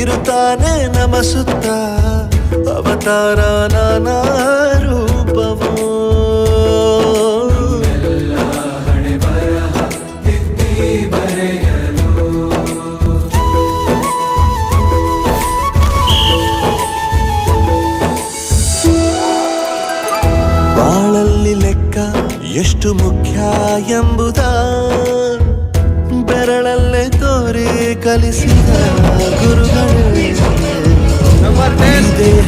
ಇರುತ್ತಾನೆ ನಮ ಸುತ್ತ ಅವತಾರ ನಾನಾ ರೂಪವೋ. ಬಾಳಲ್ಲಿ ಲೆಕ್ಕ ಎಷ್ಟು ಮುಖ್ಯ ಎಂಬುದ? ಬೆರಳಲ್ಲೇ ತೋರಿ ಕಲಿಸಿದ ಗುರುಗಳು ಈ ದೇಹ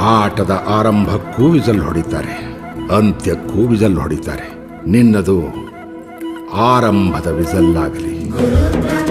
ಆಟದ ಆರಂಭಕ್ಕೂ ವಿಜಲ್ ಹೊಡಿತಾರೆ ಅಂತ್ಯಕ್ಕೂ ವಿಜಲ್ ಹೊಡಿತಾರೆ. ನಿನ್ನದು ಆರಂಭದ ವಿಸಲ್ಲಾಗಲಿ. ಗುರುಬ್ರಹ್ಮ